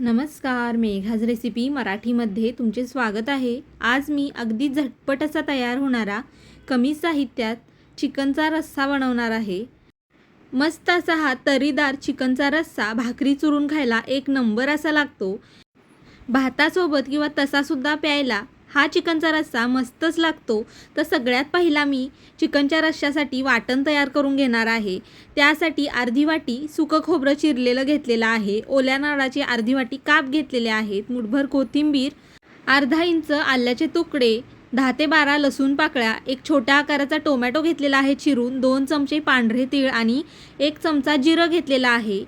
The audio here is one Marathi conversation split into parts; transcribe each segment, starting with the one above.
नमस्कार मेघाज रेसिपी मराठीमध्ये तुमचे स्वागत आहे. आज मी अगदी झटपट असा तयार होणारा कमी साहित्यात चिकनचा रस्सा बनवणार आहे. मस्त असा हा तरीदार चिकनचा रस्सा भाकरी चुरून खायला एक नंबर असा लागतो. भातासोबत किंवा तसासुद्धा प्यायला हा चिकनचा रस्सा मस्तच लागतो. तर सगळ्यात पहिला मी चिकनच्या रश्श्यासाठी वाटण तयार करून घेणार आहे. त्यासाठी अर्धी वाटी सुकं खोबरं चिरलेलं घेतलेलं आहे. ओल्या नारळाची अर्धी वाटी काप घेतलेले आहेत. मुठभर कोथिंबीर अर्धा इंच आल्याचे तुकडे दहा ते बारा लसूण पाकळ्या एक छोट्या आकाराचा टोमॅटो घेतलेला आहे चिरून दोन चमचे पांढरे तीळ आणि एक चमचा जिरं घेतलेला आहे.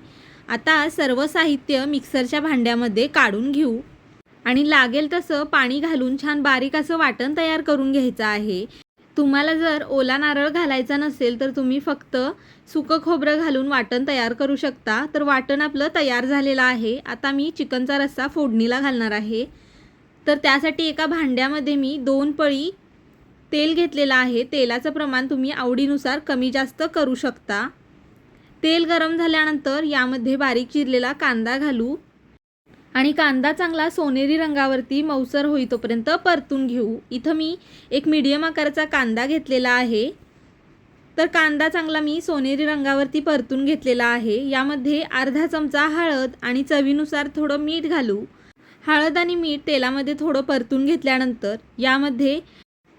आता सर्व साहित्य मिक्सरच्या भांड्यामध्ये काढून घेऊ. आणि लागेल तसं पाणी घालून छान बारीक असं वाटण तयार करून घ्यायचं आहे. तुम्हाला जर ओला नारळ घालायचा नसेल तर तुम्ही फक्त सुकं खोबरं घालून वाटण तयार करू शकता. तर वाटण आपलं तयार झालेलं आहे. आता मी चिकनचा रस्सा फोडणीला घालणार आहे. तर त्यासाठी एका भांड्यामध्ये मी दोन पळी तेल घेतलेलं आहे. तेलाचं प्रमाण तुम्ही आवडीनुसार कमी जास्त करू शकता. तेल गरम झाल्यानंतर यामध्ये बारीक चिरलेला कांदा घालू. आणि कांदा चांगला सोनेरी रंगावरती मऊसर होईतोपर्यंत परतून घेऊ. इथं मी एक मीडियम आकाराचा कांदा घेतलेला आहे. तर कांदा चांगला मी सोनेरी रंगावरती परतून घेतलेला आहे. यामध्ये अर्धा चमचा हळद आणि चवीनुसार थोडं मीठ घालू. हळद आणि मीठ तेलामध्ये थोडं परतून घेतल्यानंतर यामध्ये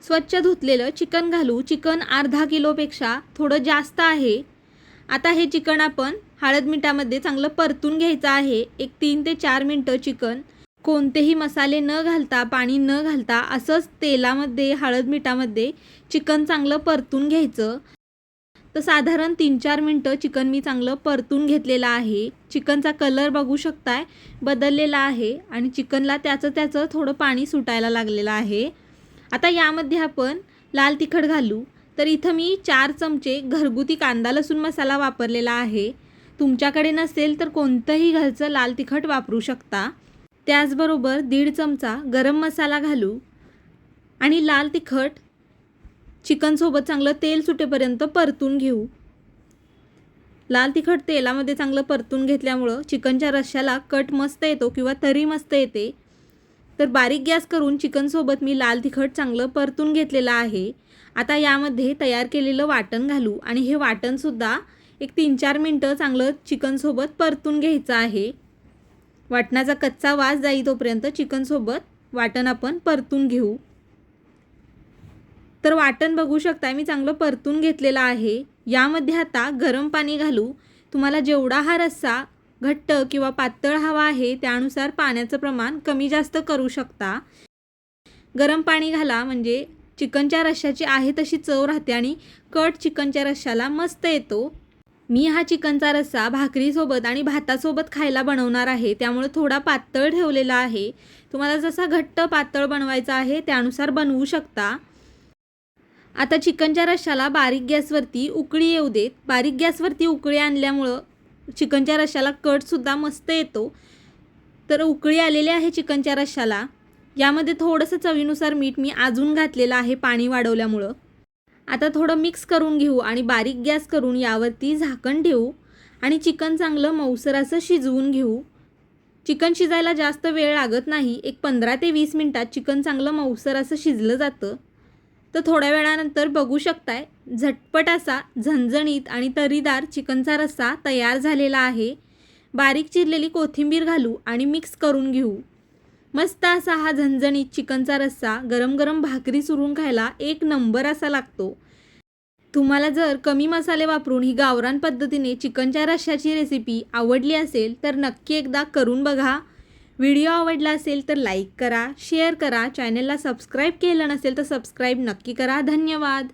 स्वच्छ धुतलेलं चिकन घालू. चिकन अर्धा किलोपेक्षा थोडं जास्त आहे. आता हे चिकन आपण हळद मिठामध्ये चांगलं परतून घ्यायचं आहे. एक तीन ते चार मिनटं चिकन. कोणतेही मसाले न घालता पाणी न घालता असंच तेलामध्ये हळद मिठामध्ये चिकन चांगलं परतून घ्यायचं. तर साधारण तीन चार मिनटं चिकन मी चांगलं परतून घेतलेलं आहे. चिकनचा कलर बघू शकताय बदललेला आहे आणि चिकनला त्याचं त्याचं थोडं पाणी सुटायला लागलेलं आहे. आता यामध्ये आपण लाल तिखट घालू. तर इथं मी चार चमचे घरगुती कांदा लसूण मसाला वापरलेला आहे. तुमच्याकडे नसेल तर कोणतंही घरचं लाल तिखट वापरू शकता. त्याचबरोबर दीड चमचा गरम मसाला घालू. आणि लाल तिखट चिकनसोबत चांगलं तेल सुटेपर्यंत परतून घेऊ. लाल तिखट तेलामध्ये चांगलं परतून घेतल्यामुळं चिकनच्या रश्श्याला कट मस्त येतो किंवा तरी मस्त येते. तर बारीक गॅस करून चिकनसोबत मी लाल तिखट चांगलं परतून घेतलेलं आहे. आता यामध्ये तयार केलेलं वाटण घालू आणि हे वाटणसुद्धा एक तीन चार मिनटं चांगलं चिकनसोबत परतून घ्यायचं आहे. वाटणाचा कच्चा वास जाई तोपर्यंत चिकनसोबत वाटण आपण परतून घेऊ. तर वाटण बघू शकता मी चांगलं परतून घेतलेलं आहे. यामध्ये आता गरम पाणी घालू. तुम्हाला जेवढा हा रस्सा घट्ट किंवा पातळ हवा आहे त्यानुसार पाण्याचं प्रमाण कमी जास्त करू शकता. गरम पाणी घाला म्हणजे चिकनच्या रश्श्याची आहे तशी चव राहते आणि कट चिकनच्या रश्श्याला मस्त येतो. मी हा चिकनचा रस्सा भाकरीसोबत आणि भातासोबत खायला बनवणार आहे. त्यामुळे थोडा पातळ ठेवलेला आहे. तुम्हाला जसा घट्ट पातळ बनवायचा आहे त्यानुसार बनवू शकता. आता चिकनच्या रश्श्याला बारीक गॅसवरती उकळी येऊ देत. बारीक गॅसवरती उकळी आणल्यामुळं चिकनच्या रश्श्याला कटसुद्धा मस्त येतो. तर उकळी आलेली आहे चिकनच्या रश्श्याला. यामध्ये थोडंसं चवीनुसार मीठ मी अजून घातलेलं आहे पाणी वाढवल्यामुळं. आता थोडं मिक्स करून घेऊ आणि बारीक गॅस करून यावरती झाकण ठेवू आणि चिकन चांगलं मऊसर असं शिजवून घेऊ. चिकन शिजायला जास्त वेळ लागत नाही. एक पंधरा ते वीस मिनटात चिकन चांगलं मऊसर असं शिजलं जातं. तर थोड्या वेळानंतर बघू शकताय झटपट असा झणझणीत आणि तरीदार चिकनचा रस्सा तयार झालेला आहे. बारीक चिरलेली कोथिंबीर घालू आणि मिक्स करून घेऊ. मस्त असा हा झणझणीत चिकनचा रस्सा गरम गरम भाकरी सुरून खायला एक नंबर असा लागतो. तुम्हाला जर कमी मसाले वापरून ही गावरान पद्धतीने चिकनच्या रश्श्याची रेसिपी आवडली असेल तर नक्की एकदा करून बघा. व्हिडिओ आवडला असेल तर लाईक करा शेअर करा. चॅनलला सबस्क्राईब केलं नसेल तर सबस्क्राईब नक्की करा. धन्यवाद.